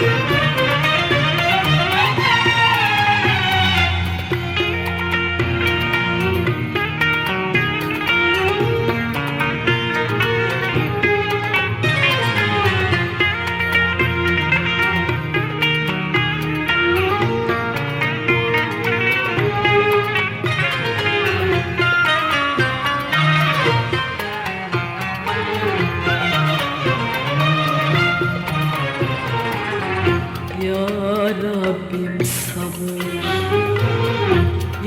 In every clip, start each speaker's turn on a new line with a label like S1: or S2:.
S1: Ya Rabbim sabır.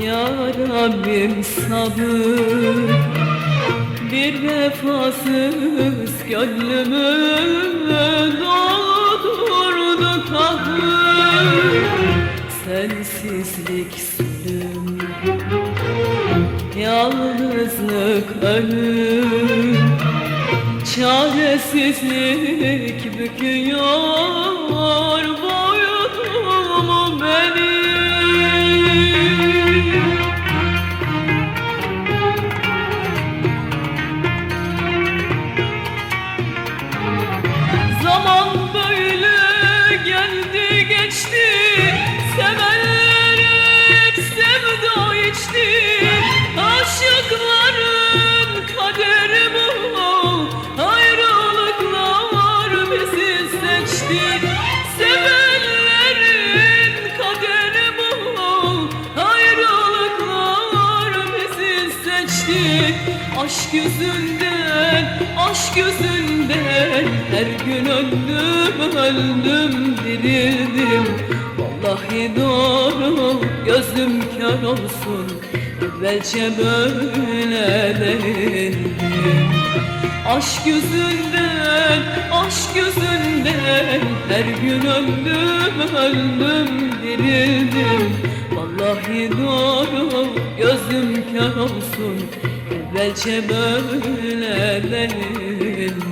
S1: Ya Rabbim sabır. Bir vefasız gönlümü doldurdu kahır. Sensizlik zulüm Yalnızlık ölüm. Çaresizlik büküyor Aşk yüzünden, aşk yüzünden Her gün öldüm, öldüm, dirildim Vallahi doğru, gözüm kör olsun Evvelce böyle değildim Aşk yüzünden, aşk yüzünden Her gün öldüm, öldüm, dirildim Vallahi doğru, gözüm kör olsun Evvelce böyle değildim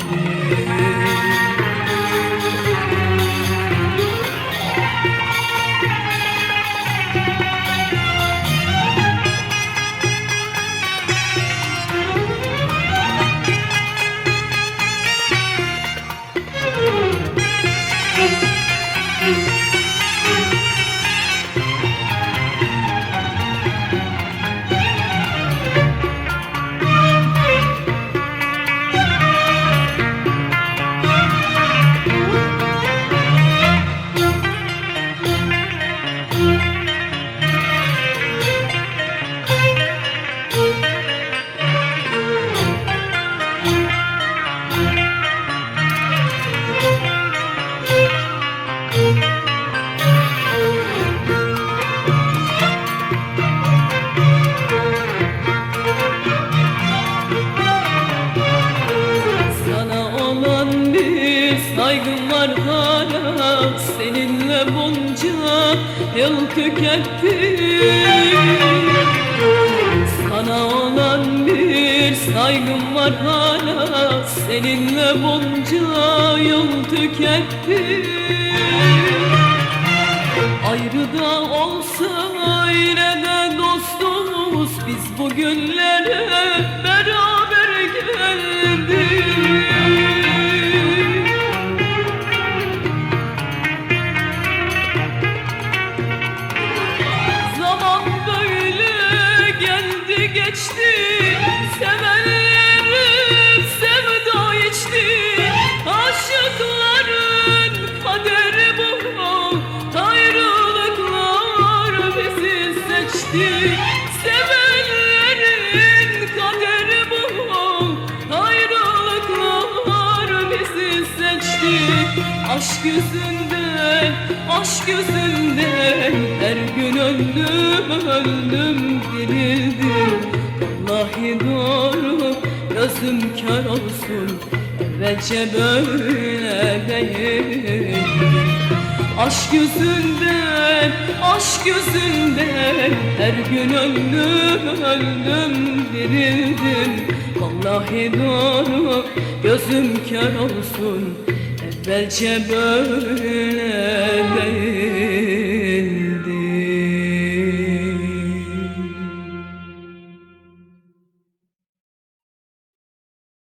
S1: saygım var hala Seninle bunca yıl tükettim Sana olan bir saygım var hala Seninle bunca yıl tükettim Ayrı da olsa yine de dostuz Biz bugünlere Aşk yüzünden, aşk yüzünden Her gün öldüm, öldüm, dirildim Vallahi doğru, gözüm kör olsun. Evvelce böyle değildim Aşk yüzünden, aşk yüzünden Her gün öldüm, öldüm, dirildim. Vallahi doğru, gözüm kör olsun Belki böyle